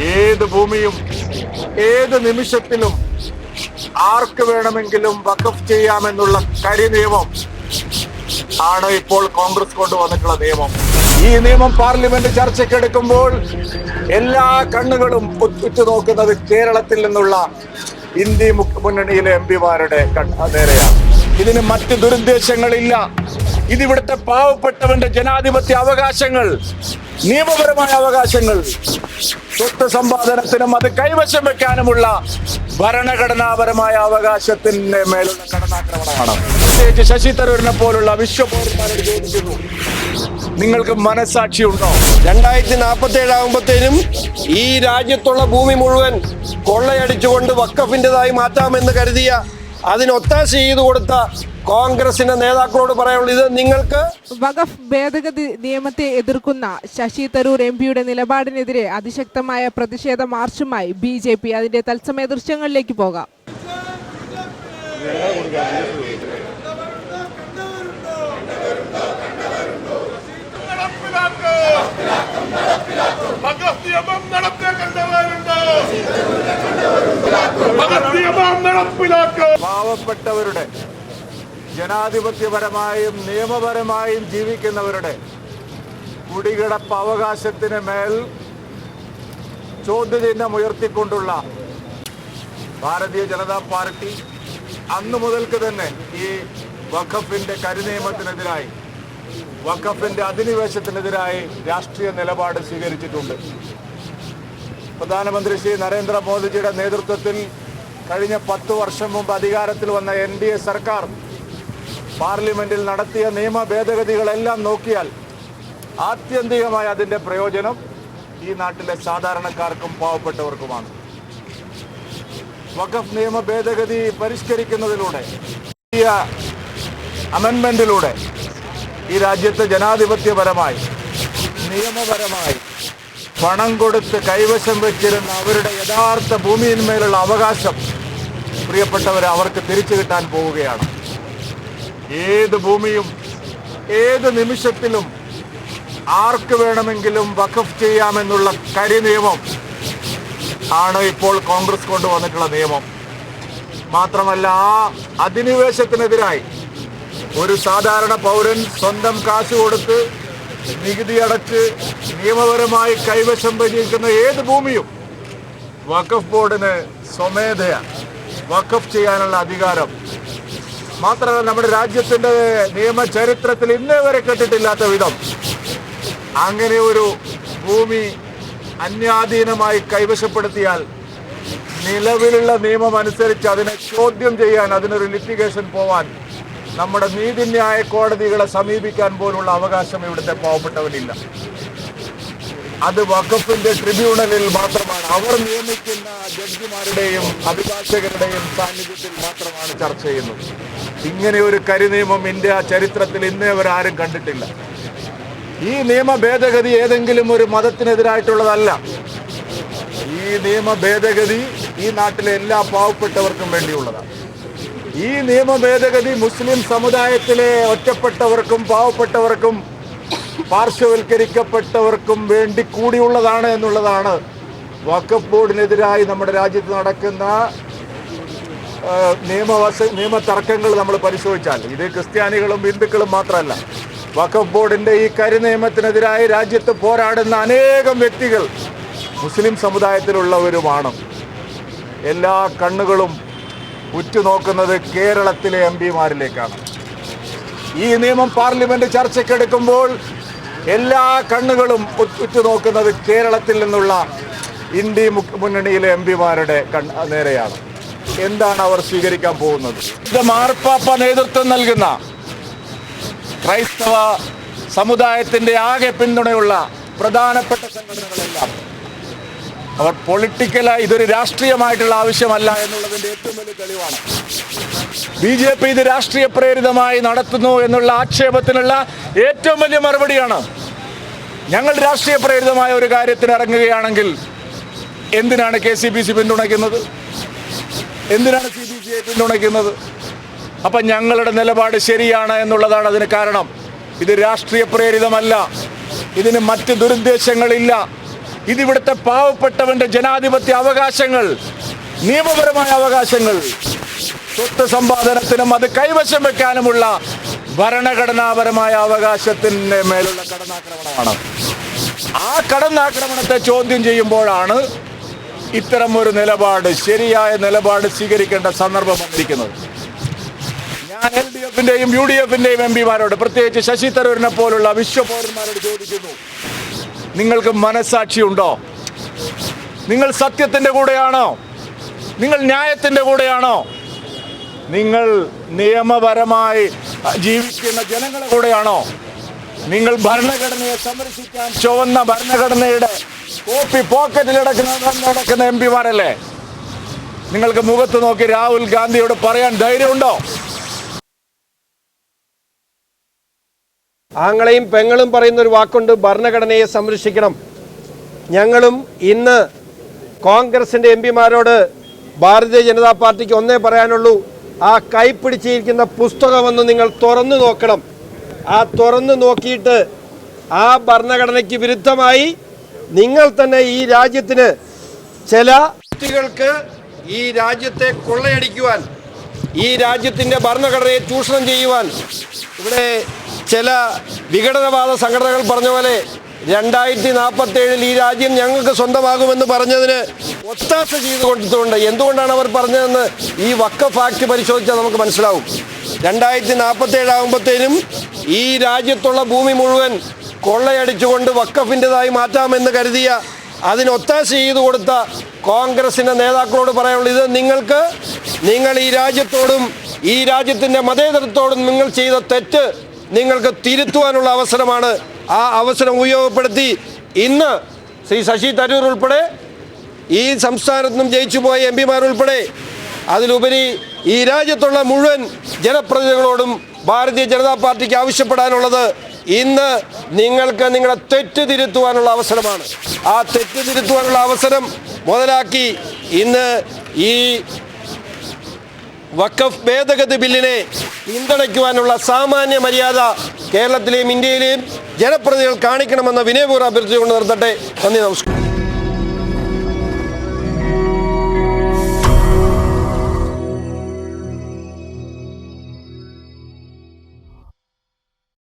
ഏത് ഭൂമിയും ഏത് നിമിഷത്തിലും ആർക്ക് വേണമെങ്കിലും വഖഫ് ചെയ്യാമെന്നുള്ള കരി നിയമം ആണ് ഇപ്പോൾ കോൺഗ്രസ് കൊണ്ടുവന്നിട്ടുള്ള നിയമം. ഈ നിയമം പാർലമെന്റ് ചർച്ചയ്ക്ക് എടുക്കുമ്പോൾ എല്ലാ കണ്ണുകളും ഉറ്റുനോക്കുന്നത് കേരളത്തിൽ നിന്നുള്ള ഇന്ത്യ മുന്നണിയിലെ എം പിമാരുടെ നേരെയാണ്. ഇതിന് മറ്റ് ദുരുദ്ദേശങ്ങളില്ല. ഇതിവിടുത്തെ പാവപ്പെട്ടവന്റെ ജനാധിപത്യ അവകാശങ്ങൾ നിയമപരമായ അവകാശങ്ങൾ സ്വത്ത് സമ്പാദനത്തിനും അത് കൈവശം വെക്കാനുമുള്ള ഭരണഘടനാപരമായ അവകാശത്തിന്റെ മേലുള്ള കടന്നാക്രമണമാണ്. പ്രത്യേകിച്ച് ശശി തരൂരിനെ പോലുള്ള വിശ്വപൗരന്മാരോട് ചോദിക്കുന്നു. നിങ്ങൾക്ക് മനസാക്ഷിയുണ്ടോ രണ്ടായിരത്തി നാൽപ്പത്തി ഏഴാകുമ്പോഴത്തേനും ഈ രാജ്യത്തുള്ള ഭൂമി മുഴുവൻ കൊള്ളയടിച്ചുകൊണ്ട് വക്കഫിന്റെതായി മാറ്റാമെന്ന് കരുതിയ അതിനൊത്താശ ചെയ്തു കൊടുത്ത കോൺഗ്രസിന്റെ നേതാക്കളോട് പറയാനുള്ളത് ഇത് നിങ്ങൾക്ക് വഖഫ് ഭേദഗതി നിയമത്തെ എതിർക്കുന്ന ശശി തരൂർ എം പിയുടെ നിലപാടിനെതിരെ അതിശക്തമായ പ്രതിഷേധ മാർച്ചുമായി ബി ജെ പി അതിന്റെ തത്സമയ ദൃശ്യങ്ങളിലേക്ക് പോകാം പാവപ്പെട്ടവരുടെ ജനാധിപത്യപരമായും നിയമപരമായും ജീവിക്കുന്നവരുടെ കുടികിടപ്പ് അവകാശത്തിന് മേൽ ചോദ്യചിഹ്നം ഉയർത്തിക്കൊണ്ടുള്ള ഭാരതീയ ജനതാ പാർട്ടി അന്നു മുതൽക്ക് തന്നെ ഈ വഖഫിന്റെ കരിനിയമത്തിനെതിരായി വഖഫിന്റെ അധിനിവേശത്തിനെതിരായി രാഷ്ട്രീയ നിലപാട് സ്വീകരിച്ചിട്ടുണ്ട്. പ്രധാനമന്ത്രി ശ്രീ നരേന്ദ്രമോദിജിയുടെ നേതൃത്വത്തിൽ കഴിഞ്ഞ പത്ത് വർഷം മുമ്പ് അധികാരത്തിൽ വന്ന എൻ സർക്കാർ പാർലമെന്റിൽ നടത്തിയ നിയമ ഭേദഗതികളെല്ലാം നോക്കിയാൽ ആത്യന്തികമായ അതിന്റെ പ്രയോജനം ഈ നാട്ടിലെ സാധാരണക്കാർക്കും പാവപ്പെട്ടവർക്കുമാണ്. വഖഫ് നിയമ ഭേദഗതി പരിഷ്കരിക്കുന്നതിലൂടെ പുതിയ ഈ രാജ്യത്ത് ജനാധിപത്യപരമായി നിയമപരമായി പണം കൊടുത്ത് കൈവശം വെച്ചിരുന്ന അവരുടെ യഥാർത്ഥ ഭൂമിയിന്മേലുള്ള അവകാശം പ്രിയപ്പെട്ടവരെ അവർക്ക് തിരിച്ചു കിട്ടാൻ പോവുകയാണ്. ഏത് ഭൂമിയും ഏത് നിമിഷത്തിലും ആർക്ക് വേണമെങ്കിലും വഖഫ് ചെയ്യാമെന്നുള്ള കരി നിയമം ആണ് ഇപ്പോൾ കോൺഗ്രസ് കൊണ്ടുവന്നിട്ടുള്ള നിയമം. മാത്രമല്ല ആ അധിനിവേശത്തിനെതിരായി ഒരു സാധാരണ പൗരൻ സ്വന്തം കാശ് കൊടുത്ത് നികുതി അടച്ച് നിയമപരമായി കൈവശം വച്ചിരിക്കുന്ന ഏത് ഭൂമിയും വഖഫ് ബോർഡിന് സ്വമേധയ വഖഫ് ചെയ്യാനുള്ള അധികാരം മാത്രമല്ല നമ്മുടെ രാജ്യത്തിന്റെ നിയമ ചരിത്രത്തിൽ ഇന്നേ വരെ കേട്ടിട്ടില്ലാത്ത വിധം അങ്ങനെ ഒരു ഭൂമി അന്യാധീനമായി കൈവശപ്പെടുത്തിയാൽ നിലവിലുള്ള നിയമം അനുസരിച്ച് അതിനെ ചോദ്യം ചെയ്യാൻ അതിനൊരു ലിറ്റിഗേഷൻ പോവാൻ നമ്മുടെ നീതിന്യായ കോടതികളെ സമീപിക്കാൻ പോലുള്ള അവകാശം ഇവിടുത്തെ പാവപ്പെട്ടവനില്ല. അത് വഖഫിന്റെ ട്രിബ്യൂണലിൽ മാത്രമാണ്. അവർ നിയമിക്കുന്ന ജഡ്ജിമാരുടെയും അഭിഭാഷകരുടെയും സാന്നിധ്യത്തിൽ മാത്രമാണ് ചർച്ച ചെയ്യുന്നത്. ഇങ്ങനെ ഒരു കരിനിയമം ഇന്ത്യ ചരിത്രത്തിൽ ഇന്നേ വരെ ആരും കണ്ടിട്ടില്ല. ഈ നിയമ ഭേദഗതി ഏതെങ്കിലും ഒരു മതത്തിനെതിരായിട്ടുള്ളതല്ല. ഈ നിയമ ഭേദഗതി ഈ നാട്ടിലെ എല്ലാ പാവപ്പെട്ടവർക്കും വേണ്ടിയുള്ളതാണ്. ഈ നിയമ ഭേദഗതി മുസ്ലിം സമുദായത്തിലെ ഒറ്റപ്പെട്ടവർക്കും പാവപ്പെട്ടവർക്കും പാർശ്വവൽക്കരിക്കപ്പെട്ടവർക്കും വേണ്ടി കൂടിയുള്ളതാണ് എന്നുള്ളതാണ് വഖഫ് ബോർഡിനെതിരായി നമ്മുടെ രാജ്യത്ത് നടക്കുന്ന നിയമവശ നിയമ തർക്കങ്ങൾ നമ്മൾ പരിശോധിച്ചാൽ. ഇത് ക്രിസ്ത്യാനികളും ഹിന്ദുക്കളും മാത്രമല്ല. വഖഫ് ബോർഡിന്റെ ഈ കരിനിയമത്തിനെതിരായി രാജ്യത്ത് പോരാടുന്ന അനേകം വ്യക്തികൾ മുസ്ലിം സമുദായത്തിലുള്ളവരുമാണ്. എല്ലാ കണ്ണുകളും ഉറ്റുനോക്കുന്നത് കേരളത്തിലെ എം പിമാരിലേക്കാണ്. ഈ നിയമം പാർലമെന്റ് ചർച്ചയ്ക്കെടുക്കുമ്പോൾ എല്ലാ കണ്ണുകളും ഉറ്റുനോക്കുന്നത് കേരളത്തിൽ നിന്നുള്ള ഇന്ത്യ മുന്നണിയിലെ എം പിമാരുടെ നേരെയാണ്. എന്താണ് അവർ സ്വീകരിക്കാൻ പോകുന്നത്? ഇത് മാർപ്പാപ്പ നേതൃത്വം നൽകുന്ന ക്രൈസ്തവ സമുദായത്തിന്റെ ആകെ പിന്തുണയുള്ള പ്രധാനപ്പെട്ട സംഘടനകളെല്ലാം അവർ പൊളിറ്റിക്കലായി ഇതൊരു രാഷ്ട്രീയമായിട്ടുള്ള ആവശ്യമല്ല എന്നുള്ളതിന്റെ ഏറ്റവും വലിയ തെളിവാണ്. ബി ജെ പി ഇത് രാഷ്ട്രീയ പ്രേരിതമായി നടത്തുന്നു എന്നുള്ള ആക്ഷേപത്തിനുള്ള ഏറ്റവും വലിയ മറുപടിയാണ്. ഞങ്ങൾ രാഷ്ട്രീയ പ്രേരിതമായ ഒരു കാര്യത്തിന് ഇറങ്ങുകയാണെങ്കിൽ എന്തിനാണ് കെ സി ബി സി പിന്തുണയ്ക്കുന്നത്? എന്തിനാണ് സി ബി സി ഐ പിന്തുണയ്ക്കുന്നത്? അപ്പം ഞങ്ങളുടെ നിലപാട് ശരിയാണ് എന്നുള്ളതാണ് അതിന് കാരണം. ഇത് രാഷ്ട്രീയ പ്രേരിതമല്ല. ഇതിന് മറ്റ് ദുരുദ്ദേശങ്ങളില്ല. ഇതിവിടുത്തെ പാവപ്പെട്ടവന്റെ ജനാധിപത്യ അവകാശങ്ങൾ നിയമപരമായ അവകാശങ്ങൾ സ്വത്ത് സമ്പാദനത്തിനും അത് കൈവശം വെക്കാനുമുള്ള ഭരണഘടനാപരമായ അവകാശത്തിന് മേലുള്ള കടന്നാക്രമണമാണ്. ആ കടന്നാക്രമണത്തെ ചോദ്യം ചെയ്യുമ്പോഴാണ് ഇത്തരം ഒരു നിലപാട് ശരിയായ നിലപാട് സ്വീകരിക്കേണ്ട സന്ദർഭം വന്നിരിക്കുന്നത്. ഞാൻ എൽ ഡി എഫിന്റെയും യു ഡി എഫിന്റെയും എം പിമാരോട് പ്രത്യേകിച്ച് ശശി തരൂരിനെ പോലുള്ള വിശ്വപൗരന്മാരോട് ചോദിക്കുന്നു. നിങ്ങൾക്ക് മനസാക്ഷിയുണ്ടോ നിങ്ങൾ സത്യത്തിന്റെ കൂടെയാണോ? നിങ്ങൾ ന്യായത്തിന്റെ കൂടെയാണോ? നിങ്ങൾ നിയമപരമായി ജീവിക്കുന്ന ജനങ്ങളുടെ കൂടെയാണോ? നിങ്ങൾ ഭരണഘടനയെ സംരക്ഷിക്കാൻ ചുവന്ന ഭരണഘടനയുടെ കോപ്പി പോക്കറ്റിൽ നടക്കുന്ന എം പിമാരല്ലേ? നിങ്ങൾക്ക് മുഖത്ത് നോക്കി രാഹുൽ ഗാന്ധിയോട് പറയാൻ ധൈര്യമുണ്ടോ? ആങ്ങളെയും പെങ്ങളും പറയുന്ന ഒരു വാക്കുണ്ട് ഭരണഘടനയെ സംരക്ഷിക്കണം. ഞങ്ങളും ഇന്ന് കോൺഗ്രസിന്റെ എം പിമാരോട് ഭാരതീയ ജനതാ പാർട്ടിക്ക് ഒന്നേ പറയാനുള്ളൂ ആ കൈപ്പിടിച്ചിരിക്കുന്ന പുസ്തകമൊന്ന് നിങ്ങൾ തുറന്നു നോക്കണം. ആ തുറന്നു നോക്കിയിട്ട് ആ ഭരണഘടനയ്ക്ക് വിരുദ്ധമായി നിങ്ങൾ തന്നെ ഈ രാജ്യത്തിന് ചില വ്യക്തികൾക്ക് ഈ രാജ്യത്തെ കൊള്ളയടിക്കുവാൻ ഈ രാജ്യത്തിന്റെ ഭരണഘടനയെ ചൂഷണം ചെയ്യുവാൻ ഇവിടെ ചില വിഘടനവാദ സംഘടനകൾ പറഞ്ഞ പോലെ രണ്ടായിരത്തി നാൽപ്പത്തി ഏഴിൽ ഈ രാജ്യം ഞങ്ങൾക്ക് സ്വന്തമാകുമെന്ന് പറഞ്ഞതിന് ഒത്താശ ചെയ്ത് കൊടുത്തുകൊണ്ട് എന്തുകൊണ്ടാണ് അവർ പറഞ്ഞതെന്ന് ഈ വക്കഫ് ആക്ട് പരിശോധിച്ചാൽ നമുക്ക് മനസ്സിലാവും. രണ്ടായിരത്തി നാൽപ്പത്തി ഏഴാകുമ്പോഴത്തേനും ഈ രാജ്യത്തുള്ള ഭൂമി മുഴുവൻ കൊള്ളയടിച്ചുകൊണ്ട് വക്കഫിന്റെതായി മാറ്റാമെന്ന് കരുതിയ അതിനൊത്താശ ചെയ്തു കൊടുത്ത കോൺഗ്രസിന്റെ നേതാക്കളോട് പറയാനുള്ളത് ഇത്. നിങ്ങൾക്ക് നിങ്ങൾ ഈ രാജ്യത്തോടും ഈ രാജ്യത്തിന്റെ മതേതരത്തോടും നിങ്ങൾ ചെയ്ത തെറ്റ് നിങ്ങൾക്ക് തിരുത്തുവാനുള്ള അവസരമാണ്. ആ അവസരം ഉപയോഗപ്പെടുത്തി ഇന്ന് ശ്രീ ശശി തരൂർ ഉൾപ്പെടെ ഈ സംസ്ഥാനത്ത് നിന്നും ജയിച്ചു പോയ എം പിമാരുൾപ്പെടെ അതിലുപരി ഈ രാജ്യത്തുള്ള മുഴുവൻ ജനപ്രതിനിധികളോടും ഭാരതീയ ജനതാ പാർട്ടിക്ക് ആവശ്യപ്പെടാനുള്ളത് ഇന്ന് നിങ്ങൾക്ക് നിങ്ങളെ തെറ്റ് തിരുത്തുവാനുള്ള അവസരമാണ്. ആ തെറ്റ് തിരുത്തുവാനുള്ള അവസരം മുതലാക്കി ഇന്ന് ഈ വഖഫ് ഭേദഗതി ബില്ലിനെ പിന്തുണയ്ക്കുവാനുള്ള സാമാന്യ മര്യാദ കേരളത്തിലെയും ഇന്ത്യയിലെയും ജനപ്രതിനിധികൾ കാണിക്കണമെന്ന വിനയപൂർവം അഭ്യർത്ഥിച്ചുകൊണ്ട് നിർത്തട്ടെ. നന്ദി നമസ്കാരം.